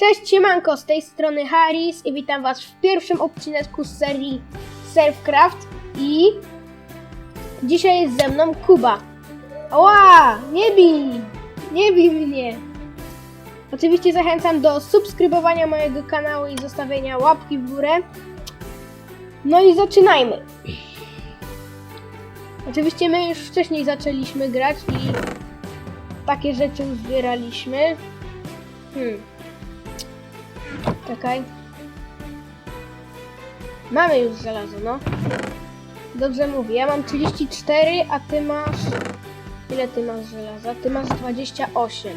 Cześć, siemanko, z tej strony Haris i witam was w pierwszym odcinku z serii Surfcraft i dzisiaj jest ze mną Kuba. Oła, nie bij, nie bij mnie. Oczywiście zachęcam do subskrybowania mojego kanału i zostawienia łapki w górę. No i zaczynajmy. Oczywiście my już wcześniej zaczęliśmy grać i takie rzeczy uzbieraliśmy. Hmm. Czekaj. Mamy już żelazo, no. Dobrze mówię. Ja mam 34, a ty masz... Ile ty masz żelaza? Ty masz 28.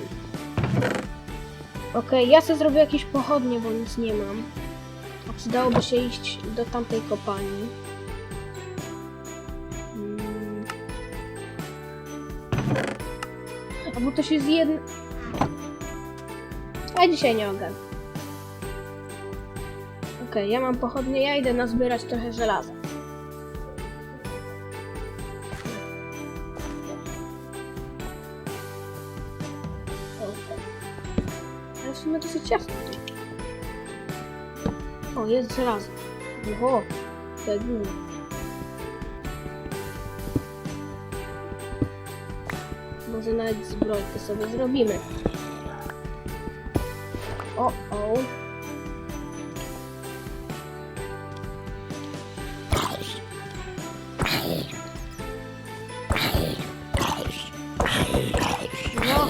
Okej, ja sobie zrobię jakieś pochodnie, bo nic nie mam. A przydałoby się iść do tamtej kopalni. Mm. A bo to się z. A dzisiaj nie ogarnę. Okej, ja mam pochodnie, ja idę nazbierać trochę żelaza. Ale w sumie dosyć jasno. O, jest żelazo. Oho, to gówno. Może nawet zbrojkę sobie zrobimy. O, o.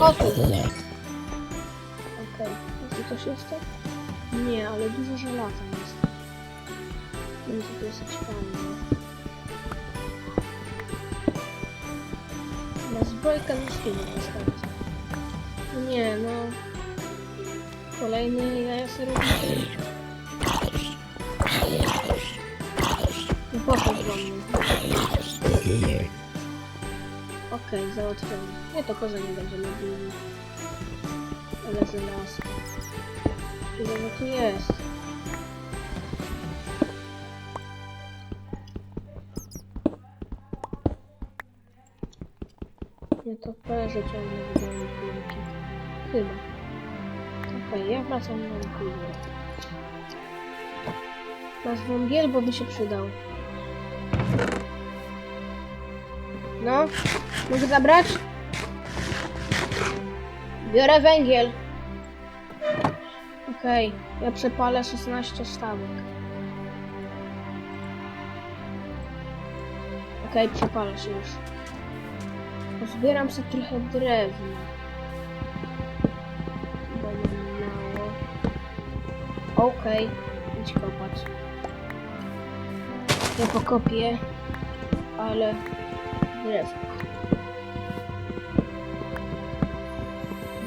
Chodź. Okej, jest tu coś jeszcze? Nie, ale dużo żelaza jest. Będzie dosyć fajne. Na zbrojkę świnie postawić. Nie, no. Kolejny jaja serowy. No poszedł do mnie. Okej, załatwiony. Nie to korzenie będziemy bili. Ale z las. Ile to tu jest? Nie to perze ciągle wydają kulki. Chyba. Okej, ja wracam na górę. Masz węgiel, bo by się przydał. No, mogę zabrać? Biorę węgiel. Okej, ja przepalę 16 sztabek. Okej, przepalę się już. Pozbieram sobie trochę drewna. Bo mało. Okej, idź kopać. Ja pokopię, ale drewno.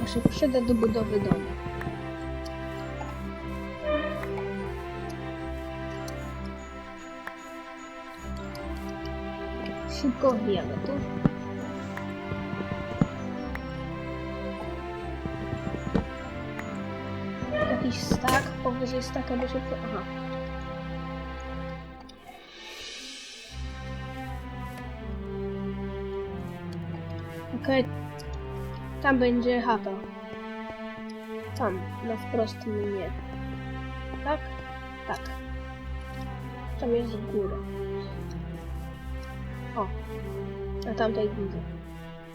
Bo się przyda do budowy domu. Szybko wbijamy tu. Jakiś stak, powyżej staka by się... Aha. Okej. Tam będzie chata. Tam, na wprost mnie. Tak? Tak. Tam jest góra. O, na tamtej górze.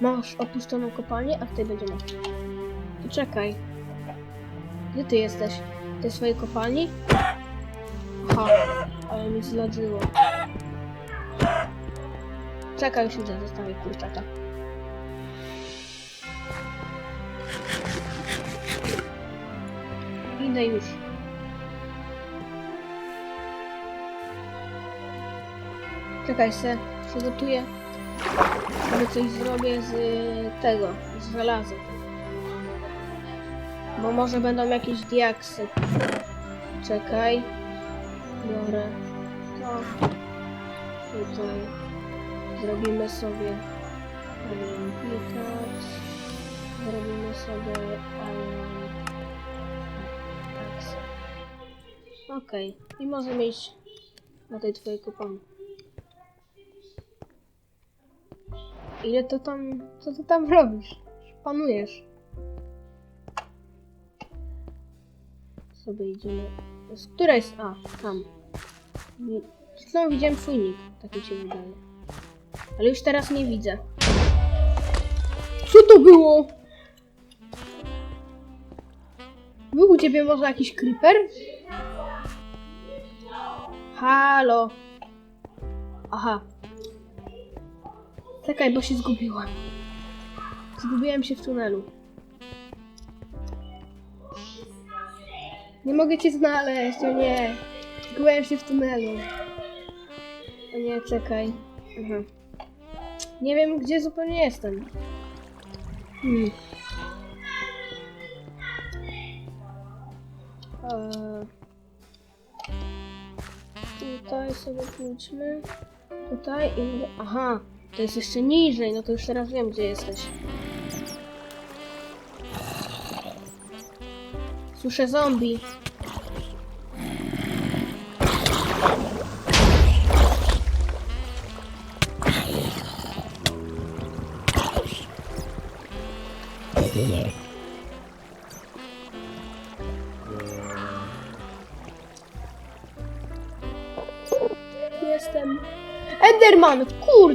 Masz opuszczoną kopalnię, a tutaj będzie masz. Czekaj. Gdzie ty jesteś? W tej swojej kopalni? Aha, ale mi zladziło. Czekaj, już idę, zostawię kurczaka. Idę już. Czekaj se, przygotuję. Sobie coś zrobię z tego, z żelaza. Bo może będą jakieś diaksy. Czekaj. Biorę to. Tutaj. Zrobimy sobie pickaxe. Zrobimy sobie Okej. I możemy iść na tej twojej kopalni. Ile to tam... Co ty tam robisz? Panujesz. sobie idziemy. Z której jest? A, tam. Przed chwilą widziałem twój nick, tak mi się wydaje. Ale już teraz nie widzę. Co to było? Był u ciebie może jakiś creeper? Halo. Aha. Czekaj, bo się zgubiłam. Zgubiłem się w tunelu. Nie mogę cię znaleźć, o nie. Zgubiłem się w tunelu. O nie, czekaj. Aha. Nie wiem, gdzie zupełnie jestem. Hmm. Eee. Tutaj sobie pójdźmy. Tutaj i... Aha, to jest jeszcze niżej, no to już teraz wiem, gdzie jesteś. Słyszę zombie.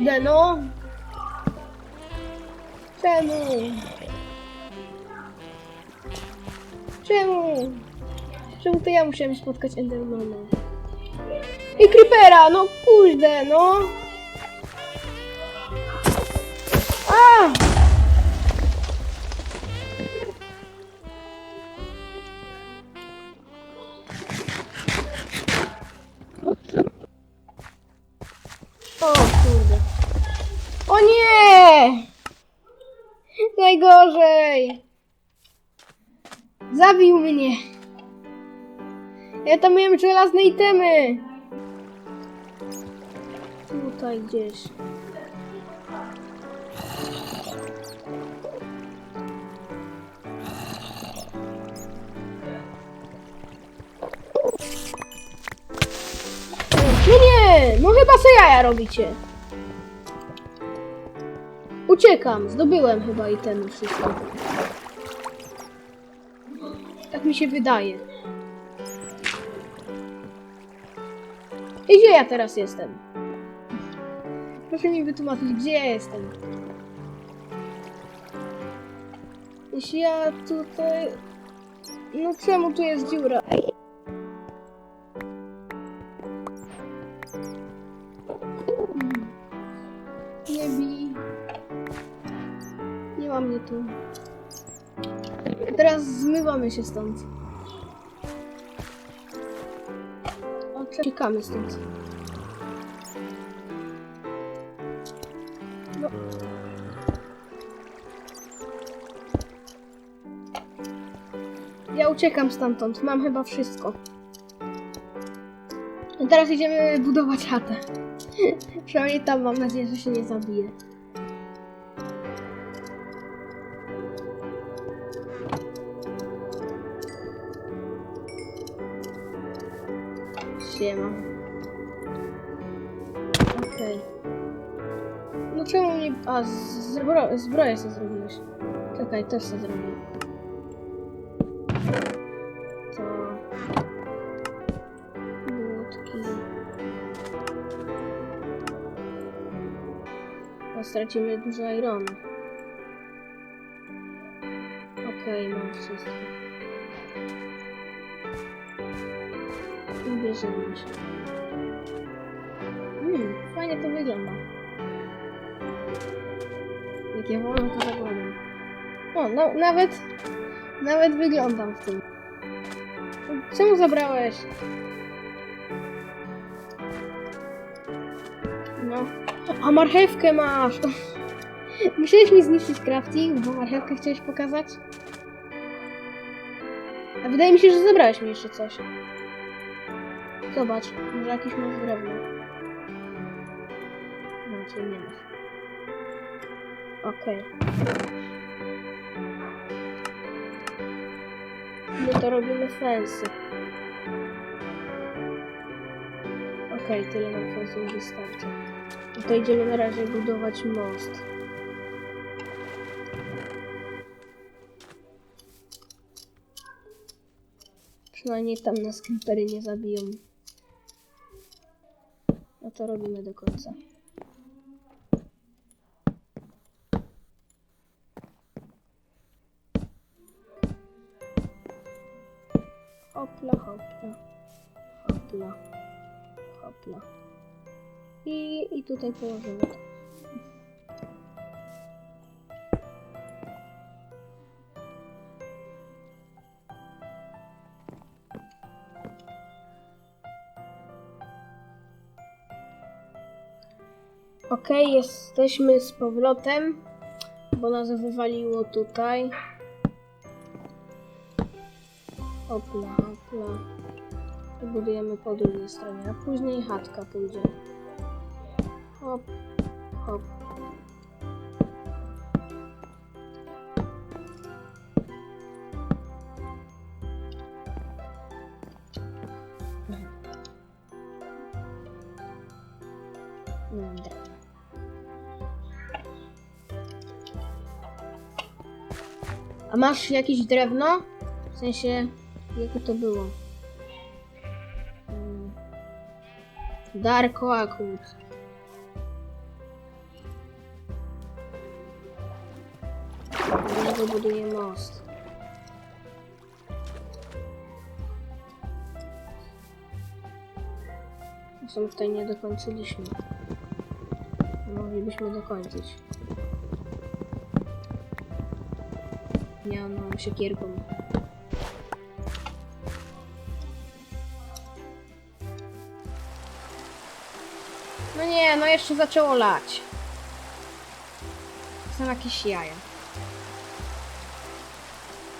Kurde no! Czemu? Czemu? Czemu to ja musiałem spotkać Endermana? I Creepera! No kurde no! Ja tam miałem żelazne itemy! Tutaj gdzieś. No nie! No chyba se jaja robicie. Uciekam, zdobyłem chyba itemy wszystko. Tak mi się wydaje. Gdzie ja teraz jestem? Proszę mi wytłumaczyć, gdzie ja jestem. Jeśli ja tutaj... No czemu tu jest dziura? Nie bij. Nie ma mnie tu. Teraz zmywamy się stąd. Uciekamy stąd. No. Ja uciekam stamtąd. Mam chyba wszystko. A teraz idziemy budować chatę. Przynajmniej tam mam nadzieję, że się nie zabije. Okej. No czemu nie... A, zbro... zbroję sobie zrobiłeś. Czekaj, też sobie zrobię. To... Łódki. A stracimy dużo ironu. Okej, mam wszystko. I bierzemy się. Fajnie to wygląda. Jak ja wolno to zakładam. O, no, nawet, nawet wyglądam w tym. Czemu zabrałeś? No. A marchewkę masz! Musiałeś mi zniszczyć crafting, bo marchewkę chciałeś pokazać? A wydaje mi się, że zabrałeś mi jeszcze coś. Zobacz, może jakiś masz drewno. Nie masz. Okej. No to robimy fensy. Okej, tyle nam fensów wystarczy. No to idziemy na razie budować most. Przynajmniej tam nas creepery nie zabiją. No to robimy do końca. Tutaj położymy. Okej, jesteśmy z powrotem, bo nas wywaliło tutaj. Hopla. I budujemy po drugiej stronie, a później chatka pójdzie. Hop, hop. A masz jakieś drewno? W sensie, jakie to było? Mm. Dark Oakwood. Dlatego buduję most. Zresztą tutaj nie dokończyliśmy. Moglibyśmy dokończyć. Mianą siekierką. No nie, no jeszcze zaczęło lać. Są jakieś jaja.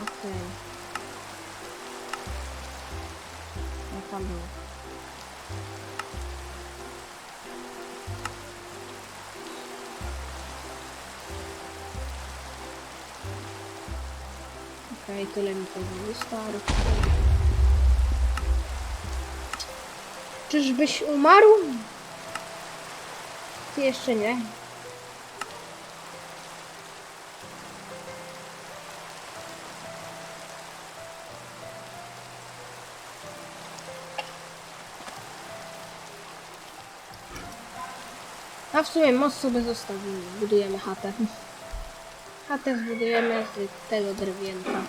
Okej. No tam było. Okej, tyle mi powoli wystarczy. Czyżbyś umarł? Ty jeszcze nie. A w sumie most sobie zostawimy. Budujemy chatę. Chatę zbudujemy z tego drewienka.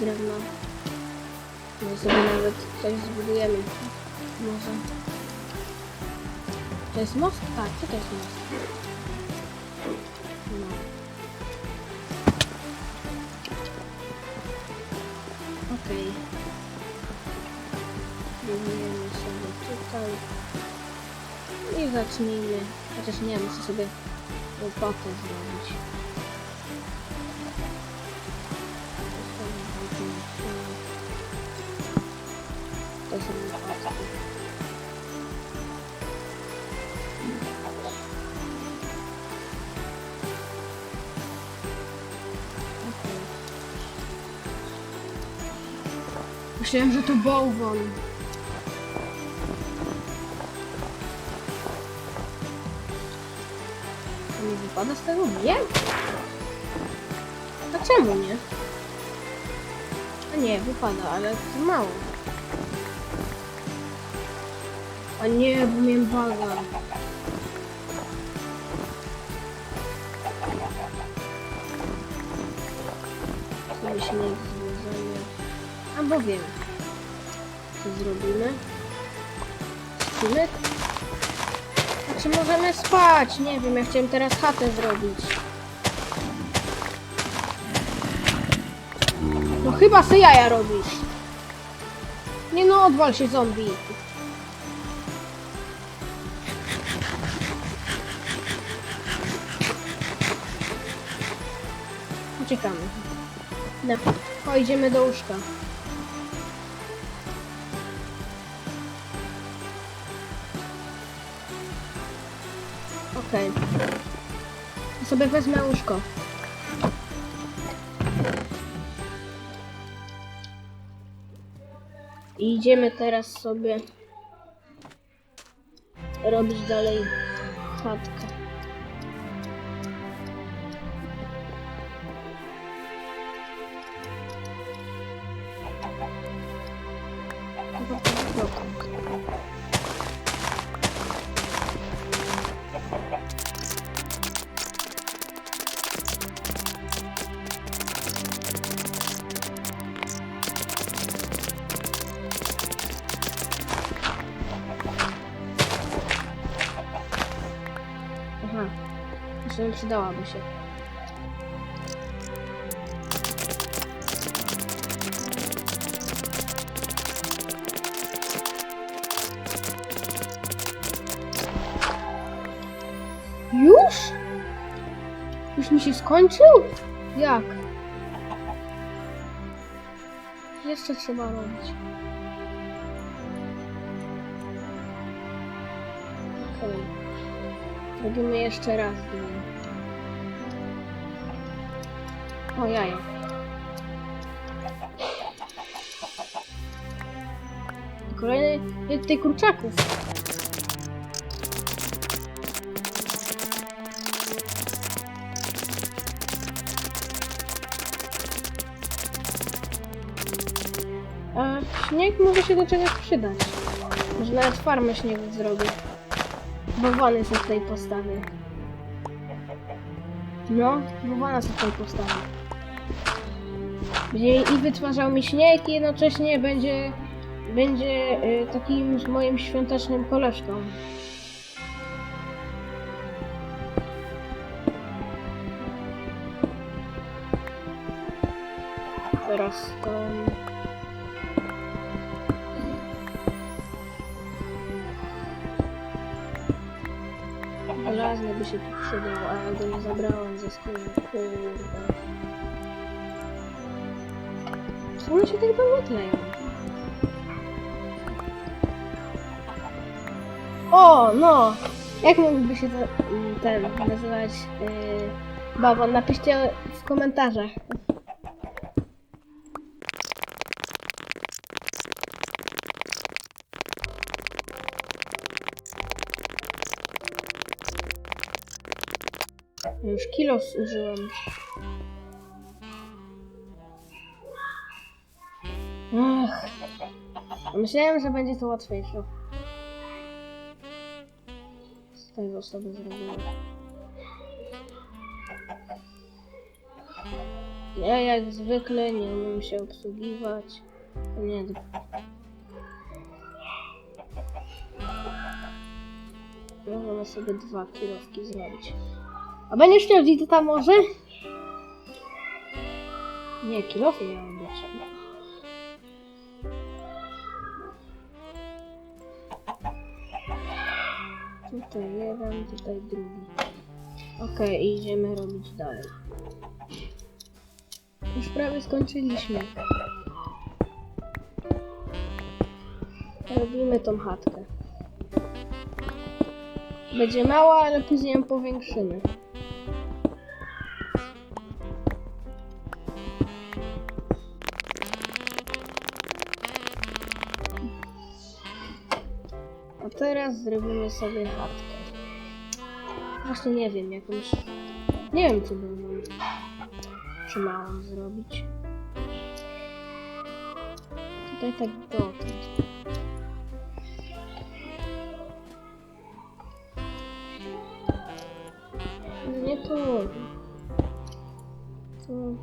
Drewna. Może sobie nawet coś zbudujemy. Może. To jest most? Tak, co to jest most? No. Okej. Budujemy sobie tutaj. I zacznijmy. Chociaż nie, muszę sobie łopatę zrobić. Myślałem, że to bałwan. To nie wypada z tego? Nie? A czemu nie? A nie, wypada, ale to mało. A nie, bo miałem baga. Sobie śnieg związania. Albo wiem. Zrobimy? Śpimy? Znaczy możemy spać? Nie wiem, ja chciałem teraz chatę zrobić. No chyba se jaja robisz. Nie no, odwal się zombie. Uciekamy. No, pojedziemy do łóżka. Sobie wezmę łóżko. Idziemy teraz sobie robić dalej chatkę. Że przydałaby się. Już? Już mi się skończył? Jak? Jeszcze trzeba robić. Okej. Robimy jeszcze raz. dwie. O jaja. Kolejny jest tutaj kurczaków. A śnieg może się do czegoś przydać. Może nawet farmę śniegu zrobię. Bałwany sobie tutaj postawię. No, bałwana sobie tutaj postawię. Będzie i wytwarzał mi śnieg i jednocześnie będzie, będzie y, takim moim świątecznym koleżką. Teraz to... Żelazny by się tu przydał, a ja go nie zabrałem ze skóry. Kurde. One się tak długo tleją? O, no! Jak mógłby się to, ten nazywać yy, bawon? Napiszcie w komentarzach. Już kilo zużyłem. Myślałem, że będzie to łatwiejsze. Z tego sobie zrobiłem. Ja jak zwykle nie umiem się obsługiwać. Nie. Możemy sobie dwa kilowki zrobić. A będziesz chciał tam może? Nie, kilofy miały być. Tutaj jeden, tutaj drugi. Okej, idziemy robić dalej. Już prawie skończyliśmy. Robimy tą chatkę. Będzie mała, ale później ją powiększymy. Teraz zrobimy sobie chatkę. Właśnie nie wiem, jakąś... Nie wiem, co bym czy małą zrobić. Tutaj tak dotąd. Nie tu. Tu.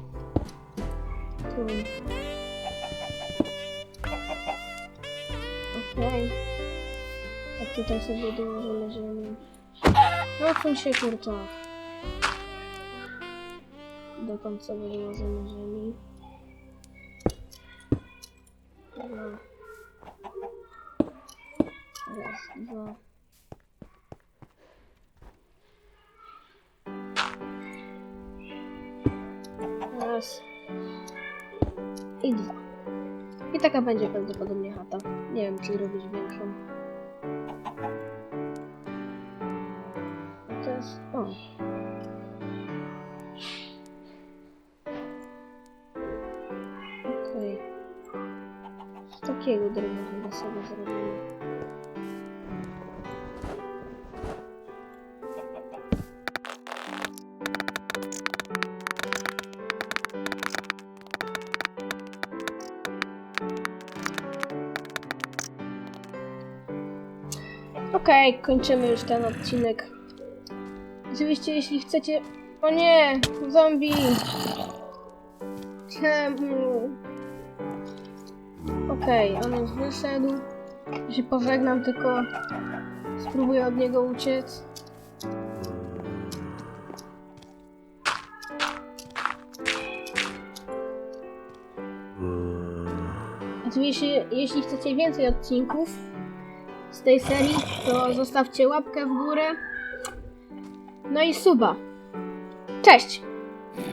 Tu. Tutaj sobie dołożymy ziemię. No tu się kurczak. Dokąd sobie dołożymy ziemi. Dwa. Raz, dwa. Raz. I dwa. I taka będzie prawdopodobnie chata. Nie wiem, czy zrobić większą. Okej, kończymy już ten odcinek. Oczywiście, jeśli chcecie... O nie! Zombie! Czemu? Okej, on już wyszedł. Się pożegnam, tylko spróbuję od niego uciec. Oczywiście, jeśli chcecie więcej odcinków tej serii, to zostawcie łapkę w górę. No i suba. Cześć!